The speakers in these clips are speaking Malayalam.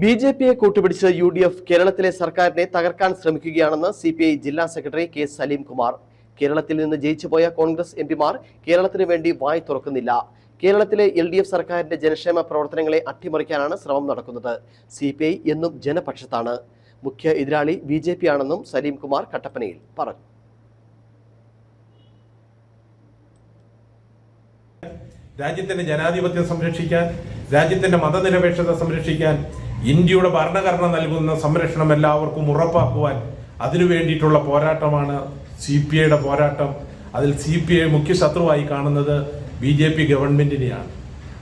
ബി ജെ പിയെ കൂട്ടുപിടിച്ച് യു ഡി എഫ് കേരളത്തിലെ സർക്കാരിനെ തകർക്കാൻ ശ്രമിക്കുകയാണെന്ന് സി പി ഐ ജില്ലാ സെക്രട്ടറി കെ സലീം കുമാർ. കേരളത്തിൽ നിന്ന് ജയിച്ചുപോയ കോൺഗ്രസ് എംപിമാർ കേരളത്തിന് വേണ്ടി വായി തുറക്കുന്നില്ല. കേരളത്തിലെ എൽ ഡി എഫ് സർക്കാരിന്റെ ജനക്ഷേമ പ്രവർത്തനങ്ങളെ അട്ടിമറിക്കാനാണ് ശ്രമം നടക്കുന്നത്. സി പി ഐ എന്നും ജനപക്ഷത്താണ്. മുഖ്യ എതിരാളി ബി ജെ പി ആണെന്നും സലീം കുമാർ കട്ടപ്പനയിൽ പറഞ്ഞു. രാജ്യത്തിന്റെ ജനാധിപത്യം സംരക്ഷിക്കാൻ രാജ്യത്തിന്റെ മതനിരപേക്ഷത സംരക്ഷിക്കാൻ ഇന്ത്യയുടെ ഭരണഘടന നൽകുന്ന സംരക്ഷണം എല്ലാവർക്കും ഉറപ്പാക്കുവാൻ അതിനു വേണ്ടിയിട്ടുള്ള പോരാട്ടമാണ് സി പി ഐയുടെ പോരാട്ടം. അതിൽ സി പി ഐ മുഖ്യ ശത്രുവായി കാണുന്നത് ബി ജെ പി ഗവൺമെന്റിനെയാണ്.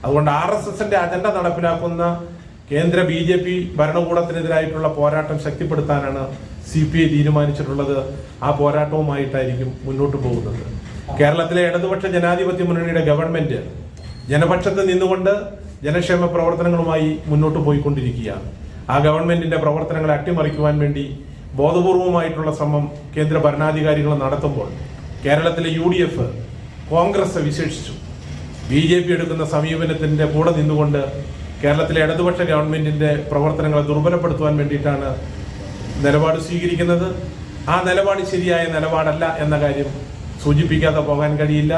അതുകൊണ്ട് ആർ എസ് എസിന്റെ അജണ്ട നടപ്പിലാക്കുന്ന കേന്ദ്ര ബി ജെ പി ഭരണകൂടത്തിനെതിരായിട്ടുള്ള പോരാട്ടം ശക്തിപ്പെടുത്താനാണ് സി പി ഐ തീരുമാനിച്ചിട്ടുള്ളത്. ആ പോരാട്ടവുമായിട്ടായിരിക്കും മുന്നോട്ട് പോകുന്നത്. കേരളത്തിലെ ഇടതുപക്ഷ ജനാധിപത്യ മുന്നണിയുടെ ഗവൺമെന്റ് ജനപക്ഷത്ത് നിന്നുകൊണ്ട് ജനക്ഷേമ പ്രവർത്തനങ്ങളുമായി മുന്നോട്ട് പോയിക്കൊണ്ടിരിക്കുകയാണ്. ആ ഗവൺമെന്റിന്റെ പ്രവർത്തനങ്ങളെ അട്ടിമറിക്കുവാൻ വേണ്ടി ബോധപൂർവമായിട്ടുള്ള ശ്രമം കേന്ദ്ര ഭരണാധികാരികൾ നടത്തുമ്പോൾ കേരളത്തിലെ യു ഡി എഫ് കോൺഗ്രസ് വിശേഷിച്ചു. ബി ജെ പി എടുക്കുന്ന സമീപനത്തിന്റെ കൂടെ നിന്നുകൊണ്ട് കേരളത്തിലെ ഇടതുപക്ഷ ഗവൺമെന്റിന്റെ പ്രവർത്തനങ്ങളെ ദുർബലപ്പെടുത്തുവാൻ വേണ്ടിയിട്ടാണ് നിലപാട് സ്വീകരിക്കുന്നത്. ആ നിലപാട് ശരിയായ നിലപാടല്ല എന്ന കാര്യം സൂചിപ്പിക്കാതെ പോകാൻ കഴിയില്ല.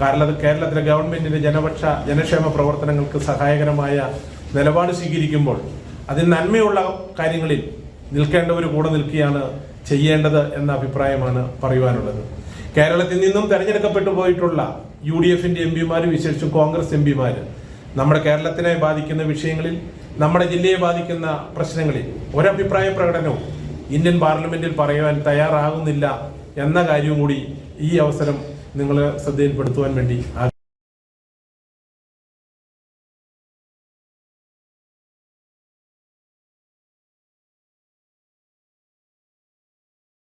കാരണം കേരളത്തിലെ ഗവൺമെന്റിന്റെ ജനപക്ഷ ജനക്ഷേമ പ്രവർത്തനങ്ങൾക്ക് സഹായകരമായ നിലപാട് സ്വീകരിക്കുമ്പോൾ അതിന് നന്മയുള്ള കാര്യങ്ങളിൽ നിൽക്കേണ്ടവർ കൂടെ നിൽക്കുകയാണ് ചെയ്യേണ്ടത് എന്ന അഭിപ്രായമാണ് പറയുവാനുള്ളത്. കേരളത്തിൽ നിന്നും തെരഞ്ഞെടുക്കപ്പെട്ടു പോയിട്ടുള്ള യു ഡി എഫിന്റെ എം പിമാർ വിശേഷിച്ചും കോൺഗ്രസ് എം പിമാർ നമ്മുടെ കേരളത്തിനെ ബാധിക്കുന്ന വിഷയങ്ങളിൽ നമ്മുടെ ജില്ലയെ ബാധിക്കുന്ന പ്രശ്നങ്ങളിൽ ഒരഭിപ്രായ പ്രകടനവും ഇന്ത്യൻ പാർലമെന്റിൽ പറയുവാൻ തയ്യാറാകുന്നില്ല എന്ന കാര്യവും കൂടി ഈ അവസരം നിങ്ങൾ ശ്രദ്ധയിൽപ്പെടുത്തുവാൻ വേണ്ടി